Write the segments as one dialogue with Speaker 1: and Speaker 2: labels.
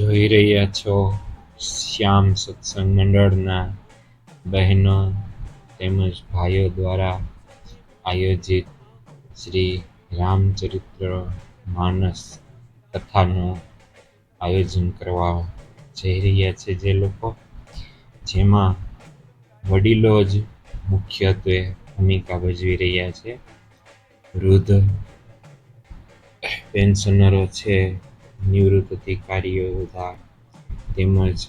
Speaker 1: જોઈ રહ્યા છો શ્યામ સત્સંગ મંડળના બહેનો તેમજ ભાઈઓ દ્વારા આયોજિત શ્રી રામચરિત્ર માનસ કથાનું આયોજન કરવા જઈ રહ્યા છે જે લોકો. જેમાં વડીલો જ મુખ્યત્વે ભૂમિકા ભજવી રહ્યા છે. વૃદ્ધ પેન્શનરો છે નિવૃત્ત અધિકારીઓ બધા તેમજ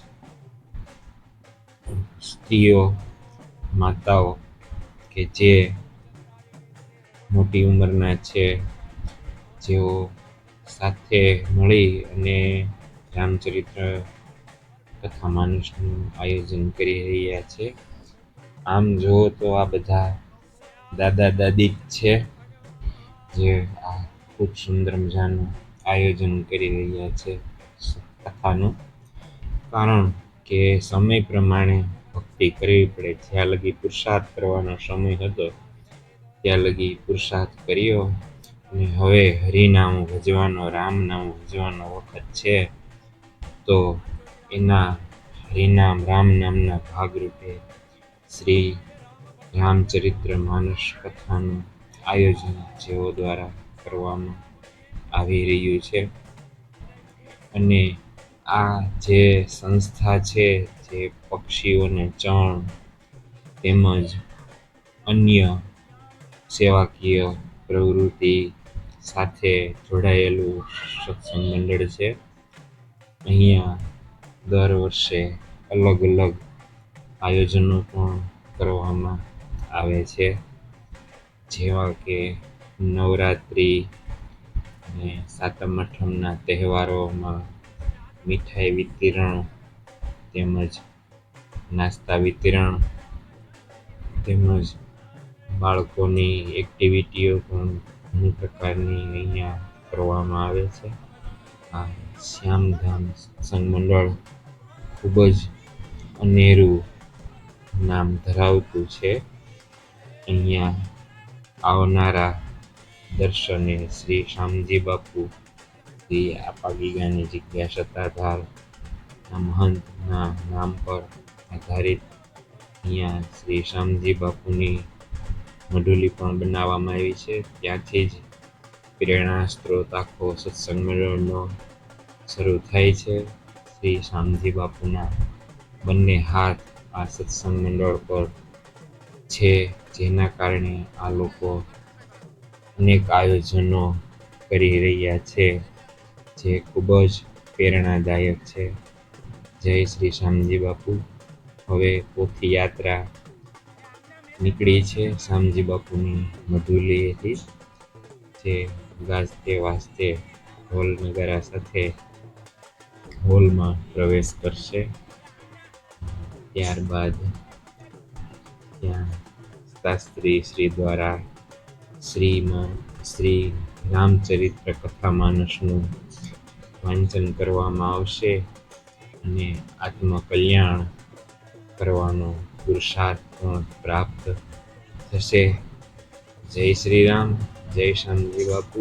Speaker 1: સ્ત્રીઓ, માતાઓ કે જે મોટી ઉંમરના છે, જેઓ સાથે મળી અને રામચરિત્ર કથા માનુષનું આયોજન કરી રહ્યા છે. આમ જુઓ તો આ બધા દાદા દાદી જ છે, જે આ ખૂબ સુંદર મજાનું આયોજન કરી રહ્યા છે કથાનું કારણ કે સમય પ્રમાણે ભક્તિ કરવી પડે. જ્યાં લગી પુરુષાર્થ કરવાનો સમય હતો, ત્યાં લગી પુરુષાર્થ કર્યો. અને હવે હરિનામ ભજવાનો, રામનામ ભજવાનો વખત છે, તો એના હરિનામ રામ નામના ભાગરૂપે શ્રી રામચરિત્ર માનસ કથાનું આયોજન જેઓ દ્વારા કરવામાં આવી રહ્યું છે. અને આ જે સંસ્થા છે, જે પક્ષીઓને ચણ તેમજ અન્ય સેવાકીય પ્રવૃત્તિ સાથે જોડાયેલું સત્સંગ મંડળ છે. અહીંયા દર વર્ષે અલગ અલગ આયોજનો પણ કરવામાં આવે છે. જેવા કે નવરાત્રિ અને સાતમ આઠમના તહેવારોમાં મીઠાઈ વિતરણ તેમજ નાસ્તા વિતરણ તેમજ બાળકોની એક્ટિવિટીઓ પણ ઘણી પ્રકારની અહીંયા કરવામાં આવે છે. આ શ્યામધામ સત્સંગ મંડળ ખૂબ જ અનેરું નામ ધરાવતું છે. અહીંયા આવનારા દર્શને શ્રી શામજી બાપુ શ્રી આપા ગીગાની જગ્યા સત્તાધાર મહંતના નામ પર આધારિત અહીંયા શ્રી શામજી બાપુની મઢુલી પણ બનાવવામાં આવી છે. ત્યાંથી જ પ્રેરણા સ્ત્રોત આખો સત્સંગ મંડળનો શરૂ થાય છે. શ્રી શામજી બાપુના બંને હાથ આ સત્સંગ મંડળ પર છે, જેના કારણે આ લોકો અનેક આયોજનો કરી રહ્યા છે, જે ખૂબ જ પ્રેરણાદાયક છે. જય શ્રી શામજી બાપુ. હવે પોથી યાત્રા નીકળી છે શામજી બાપુની મધુલીએથી, જે ગાજતે વાજતે ઢોલ નગારા સાથે હોલમાં પ્રવેશ કરશે. ત્યારબાદ ત્યાં શાસ્ત્રી શ્રી દ્વારા શ્રીમાં શ્રી રામચરિત્ર કથા માનસનું વાંચન કરવામાં આવશે અને આત્મકલ્યાણ કરવાનો પુરુષાર્થ પણ પ્રાપ્ત થશે. જય શ્રી રામ જય શાંતિ બાપુ